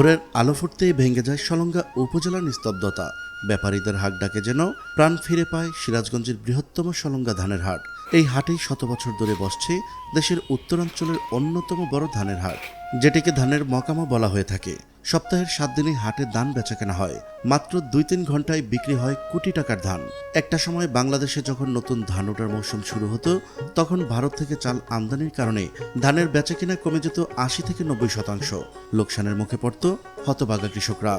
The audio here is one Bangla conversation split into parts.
ভোরের আলো ফুটতেই ভেঙে যায় সলঙ্গা উপজেলার নিস্তব্ধতা। ব্যাপারীদের হাট ডাকে যেন প্রাণ ফিরে পায় সিরাজগঞ্জের বৃহত্তম সলঙ্গা ধানের হাট। এই হাটেই শত বছর ধরে বসছে দেশের উত্তরাঞ্চলের অন্যতম বড় ধানের হাট, যেটিকে ধানের মকামা বলা হয়ে থাকে। সপ্তাহের সাত দিনই হাটে ধান বেচাকেনা হয়। মাত্র দুই তিন ঘন্টায় বিক্রি হয় কোটি টাকার ধান। একটা সময় বাংলাদেশে যখন নতুন ধান ওঠার মৌসুম শুরু হতো, তখন ভারত থেকে চাল আমদানির কারণে ধানের বেচাকেনা কমে যেত আশি থেকে নব্বই শতাংশ। লোকসানের মুখে পড়ত হতবাগা কৃষকরা।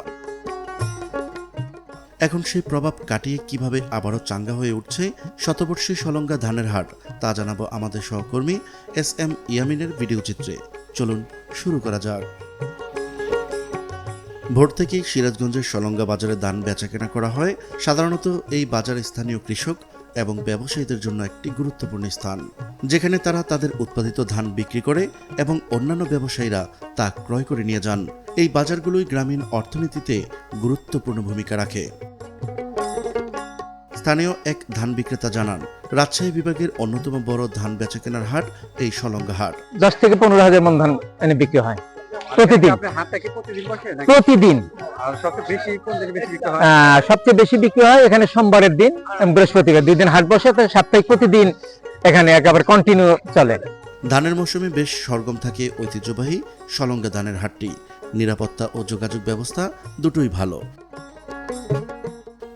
এখন সেই প্রভাব কাটিয়ে কীভাবে আবারও চাঙ্গা হয়ে উঠছে শতবর্ষী সলঙ্গা ধানের হাট, তা জানাব আমাদের সহকর্মী এস এম ইয়ামিনের ভিডিও চিত্রে চলুন শুরু করা যাক। ভোর থেকেই সিরাজগঞ্জের সলঙ্গা বাজারে ধান বেচাকেনা করা হয়, সাধারণত এই বাজার স্থানীয় কৃষক এবং ব্যবসায়ীদের জন্য একটি গুরুত্বপূর্ণ স্থান, যেখানে তারা তাদের উৎপাদিত ধান বিক্রি করে এবং অন্যান্য ব্যবসায়ীরা তা ক্রয় করে নিয়ে যান। এই বাজারগুলোই গ্রামীণ অর্থনীতিতে গুরুত্বপূর্ণ ভূমিকা রাখে। স্থানীয় এক ধান বিক্রেতা জানান রাজশাহী বিভাগের অন্যতম বড় ধান বেচাকেনার হাট এই সলঙ্গা হাট। দশ থেকে পনেরো হাজার মন ধান এনে বিক্রি হয়। প্রতিদিন। প্রতিদিন বসে নাকি? প্রতিদিন। আর সবচেয়ে বেশি কোন দিকে বেশি বিক্রি হয়? আহ, সবচেয়ে বেশি বিক্রি হয় এখানে সোমবারের দিন বৃহস্পতিবার। দুই দিন হাট বসে সাপ্তাহিক প্রতিদিন এখানে একেবারে কন্টিনিউ চলে। ধানের মৌসুমে বেশ সরগম থাকে ঐতিহ্যবাহী সলঙ্গা ধানের হাটটি। নিরাপত্তা ও যোগাযোগ ব্যবস্থা দুটোই ভালো।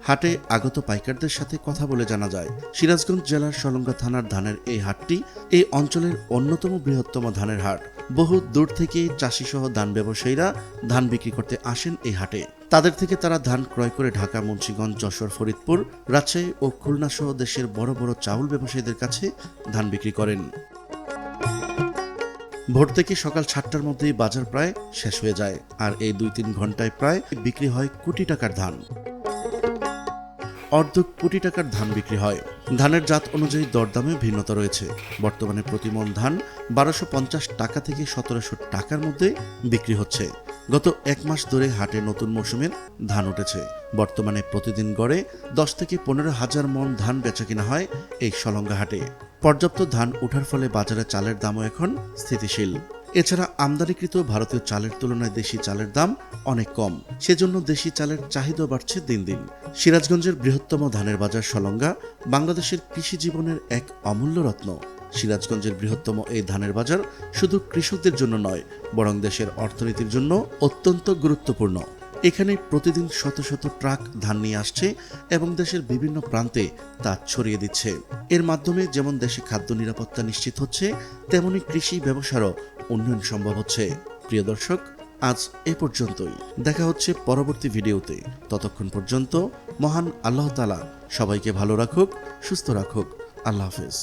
হাটে আগত পাইকারদের সাথে কথা বলে জানা যায়, সিরাজগঞ্জ জেলার সলঙ্গা থানার ধানের এই হাটটি এই অঞ্চলের অন্যতম বৃহত্তম ধানের হাট। বহু দূর থেকে চাষি সহ ধান ব্যবসায়ীরা ধান বিক্রি করতে আসেন এই হাটে। তাদের থেকে তারা ধান ক্রয় করে ঢাকা, মুন্সিগঞ্জ, যশোর, ফরিদপুর, রাজশাহী ও খুলনা সহ দেশের বড় বড় চাউল ব্যবসায়ীদের কাছে ধান বিক্রি করেন। ভোর থেকে সকাল সাতটার মধ্যেই বাজার প্রায় শেষ হয়ে যায়, আর এই দুই তিন ঘন্টায় প্রায় বিক্রি হয় কোটি টাকার ধান। অর্ধ কোটি টাকার ধান বিক্রি হয়। ধানের জাত অনুযায়ী দরদামে ভিন্নতা রয়েছে। বর্তমানে প্রতি মন ধান বারোশো পঞ্চাশ টাকা থেকে সতেরোশো টাকার মধ্যে বিক্রি হচ্ছে। গত এক মাস ধরে হাটে নতুন মৌসুমের ধান উঠেছে। বর্তমানে প্রতিদিন গড়ে দশ থেকে পনেরো হাজার মন ধান বেচা কিনা হয় এই সলঙ্গা হাটে। পর্যাপ্ত ধান ওঠার ফলে বাজারে চালের দামও এখন স্থিতিশীল। এছাড়া আমদানিকৃত ভারতীয় চালের তুলনায় দেশি চালের দাম অনেক কম। সেজন্য দেশি চালের চাহিদা বাড়ছে দিন দিন। সিরাজগঞ্জের বৃহত্তম ধানের বাজার সলঙ্গা বাংলাদেশের কৃষি জীবনের এক অমূল্য রত্ন। সিরাজগঞ্জের বৃহত্তম এই ধানের বাজার শুধু কৃষকদের জন্য নয়, বরং দেশের অর্থনীতির জন্য অত্যন্ত গুরুত্বপূর্ণ। এখানে প্রতিদিন শত শত ট্রাক ধান নিয়ে আসছে এবং দেশের বিভিন্ন প্রান্তে তা ছড়িয়ে দিচ্ছে। এর মাধ্যমে যেমন দেশে খাদ্য নিরাপত্তা নিশ্চিত হচ্ছে, তেমনি কৃষি ব্যবসারও উন্নয়ন সম্ভব হচ্ছে। প্রিয় দর্শক, আজ এ পর্যন্তই। দেখা হচ্ছে পরবর্তী ভিডিওতে। ততক্ষণ পর্যন্ত মহান আল্লাহ তালা সবাইকে ভালো রাখুক, সুস্থ রাখুক। আল্লাহ হাফেজ।